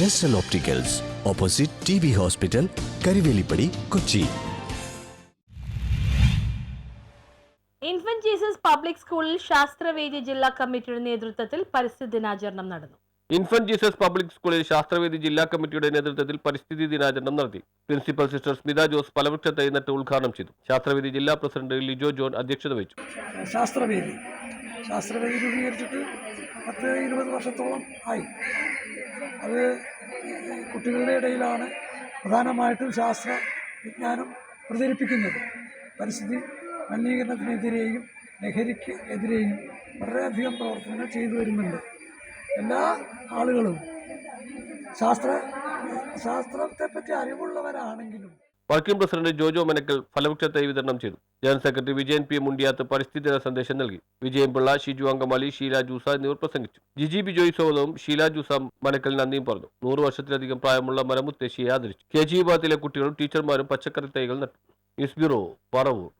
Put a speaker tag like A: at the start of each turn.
A: ജസ്റ്റൽ opticals opposite T B hospital Karivelippady Kochi
B: infant Jesus public സ്കൂളിൽ ശാസ്ത്രവേദി ജില്ലാ കമ്മിറ്റിയുടെ നേതൃത്വത്തിൽ പരിസ്ഥിതി ദിനാചരണം നടന്നു.
C: ഇൻഫന്റ് ജീസസ് പബ്ലിക് സ്കൂളിൽ ശാസ്ത്രവേദി ജില്ലാ കമ്മിറ്റിയുടെ നേതൃത്വത്തിൽ പരിസ്ഥിതി ദിനാചരണം നടത്തി. പ്രിൻസിപ്പൽ സിസ്റ്റർ സ്മിത ജോസ് ഫലവൃക്ഷ തൈ നട്ട് ഉദ്ഘാടനം ചെയ്തു. ശാസ്ത്രവേദി ജില്ലാ പ്രസിഡന്റ് ലിജോ ജോൺ അധ്യക്ഷത വഹിച്ചു.
D: ശാസ്ത്രവേദി. ശാസ്ത്രവേദി രൂപീകരിച്ചിട്ട് പത്ത് ഇരുപത് വർഷത്തോളം ആയി. അത് കുട്ടികളുടെ ഇടയിലാണ് പ്രധാനമായിട്ടും ശാസ്ത്ര വിജ്ഞാനം പ്രചരിപ്പിക്കുന്നത്. പരിസ്ഥിതി മലിനീകരണത്തിനെതിരെയും ലഹരിക്ക് എതിരെയും വളരെയധികം പ്രവർത്തനങ്ങൾ ചെയ്തു വരുന്നുണ്ട്. എല്ലാ ആളുകളും ശാസ്ത്ര ശാസ്ത്രത്തെപ്പറ്റി അറിവുള്ളവരാണെങ്കിലും
C: വർക്കിംഗ് പ്രസിഡന്റ് ജോജോ മെനക്കൽ ഫലവൃക്ഷ വിതരണം ചെയ്തു. General secretary Vijayan P Mundiyath പരിസ്ഥിതി സന്ദേശം നൽകി. വിജയൻ പിള്ള ഷിജു അങ്കമാലി ഷീല ജൂസ എന്നിവർ പ്രസംഗിച്ചു. ജിജി ബിജോയ് സോദവും ഷീല ജൂസ മനക്കൽ നന്ദിയും പറഞ്ഞു. നൂറ് വർഷത്തിലധികം പ്രായമുള്ള മരമുത്തശ്ശിയെ ആദരിച്ചു. കെ ജി വിഭാഗത്തിലെ കുട്ടികളും ടീച്ചർമാരും പച്ചക്കറി തൈകൾ നട്ടു. News bureau Paravur.